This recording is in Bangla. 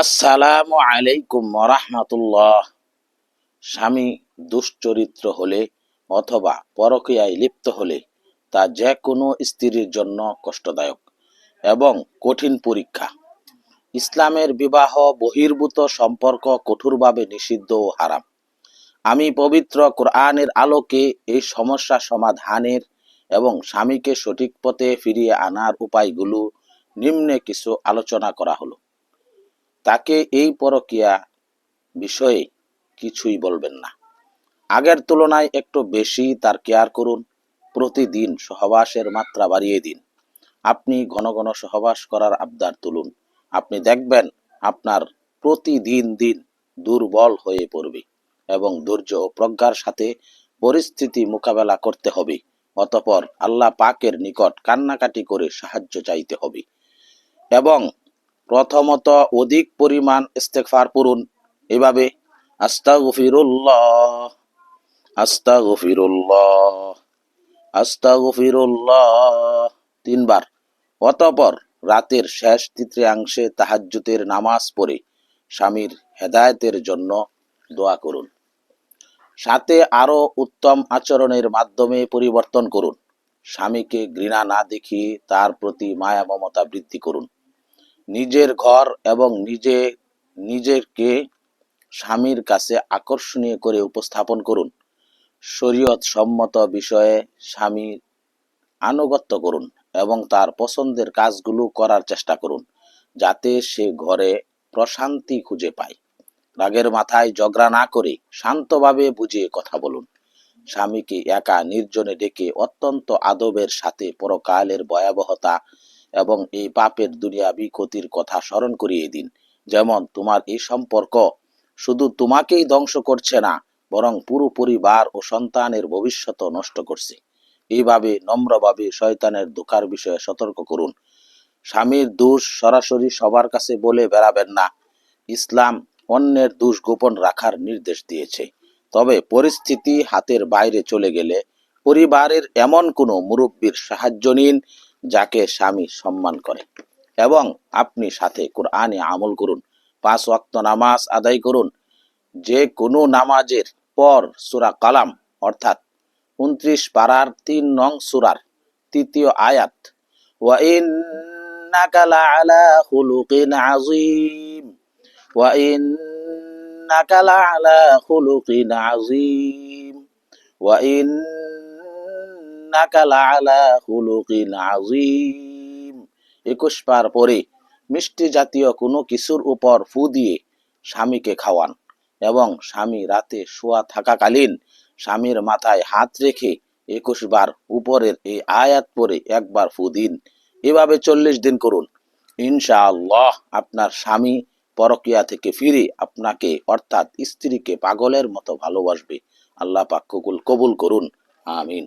আসসালামু আলাইকুম রহমতুল্লাহ স্বামী দুশ্চরিত্র হলে অথবা পরকীয়ায় লিপ্ত হলে তা যে কোনো স্ত্রীর জন্য কষ্টদায়ক এবং কঠিন পরীক্ষা। ইসলামের বিবাহ বহির্ভূত সম্পর্ক কঠোরভাবে নিষিদ্ধ ও হারাম। আমি পবিত্র কোরআনের আলোকে এই সমস্যা সমাধানের এবং স্বামীকে সঠিক পথে ফিরিয়ে আনার উপায়গুলো নিম্নে কিছু আলোচনা করা হলো। তাকে এই পরকিয়া বিষয়ে কিছুই বলবেন না। আগের তুলনায় একটু বেশি তার কেয়ার করুন, প্রতিদিন সহবাসের মাত্রা বাড়িয়ে দিন। আপনি ঘন ঘন সহবাস করার আবদার তুলুন। আপনি দেখবেন আপনার প্রতিদিন দিন দুর্বল হয়ে পড়বে এবং ধৈর্য ও প্রজ্ঞার সাথে পরিস্থিতি মোকাবেলা করতে হবে, অতপর আল্লাহ পাকের নিকট কান্নাকাটি করে সাহায্য চাইতে হবে। এবং প্রথমত অধিক পরিমাণ ইস্তেগফার পড়ুন। এভাবে, আস্তাগফিরুল্লাহ আস্তাগফিরুল্লাহ আস্তাগফিরুল্লাহ তিনবার। অতপর রাতের শেষ তৃতীয়াংশে তাহাজ্জুদের নামাজ পড়ে স্বামীর হেদায়তের জন্য দোয়া করুন। সাথে আরও উত্তম আচরণের মাধ্যমে পরিবর্তন করুন। স্বামীকে ঘৃণা না দেখিয়ে তার প্রতি মায়া মমতা বৃদ্ধি করুন। নিজের ঘর এবং নিজে নিজেকে স্বামীর কাছে আকর্ষণীয় করে উপস্থাপন করুন। শরীয়ত সম্মত বিষয়ে স্বামীর আনুগত্য করুন এবং তার পছন্দের কাজগুলো করার চেষ্টা করুন, যাতে সে ঘরে প্রশান্তি খুঁজে পায়। রাগের মাথায় ঝগড়া না করে শান্তভাবে বুঝিয়ে কথা বলুন। স্বামীকে একা নির্জনে ডেকে অত্যন্ত আদবের সাথে পরকালের ভয়াবহতা এবং এই পাপের দুনিয়াবি ক্ষতির কথা স্মরণ করিয়ে দিন। যেমন তোমার এই সম্পর্ক শুধু তোমাকেই ধ্বংস করছে না, বরং পুরো পরিবার ও সন্তানের ভবিষ্যৎ নষ্ট করছে। এইভাবে নম্রভাবে শয়তানের ধোকার বিষয়ে সতর্ক করুন। স্বামীর দোষ সরাসরি সবার কাছে বলে বেড়াবেন না। ইসলাম অন্যের দোষ গোপন রাখার নির্দেশ দিয়েছে। তবে পরিস্থিতি হাতের বাইরে চলে গেলে পরিবারের এমন কোনো মুরব্বীর সাহায্য নিন যাকে স্বামী সম্মান করে। এবং আপনি সাথে কোরআনে আমল করুন, পাঁচ ওয়াক্ত নামাজ আদায় করুন। যে কোনো নামাজের পর সুরা কালাম, অর্থাৎ উনত্রিশ পাড়ার তিন নং সুরার তৃতীয় আয়াত, ওয়া ইন্নাকা লাআলা খুলুকিন আযীম ওয়া ইন্নাকা লাআলা খুলুকিন আযীম ওয়া একুশ পার পরে মিষ্টি জাতীয় কোনো কিছুর উপর ফু দিয়ে স্বামীকে খাওয়ান এবং স্বামী রাতে শোয়া থাকাকালীন স্বামীর মাথায় হাত রেখে একুশ বার উপরের এই আয়াত পরে একবার ফু দিন। এভাবে চল্লিশ দিন করুন। ইনশাআল্লাহ আপনার স্বামী পরকিয়া থেকে ফিরে আপনাকে অর্থাৎ স্ত্রীকে পাগলের মতো ভালোবাসবে। আল্লাহ পাক কবুল করুন। আমিন।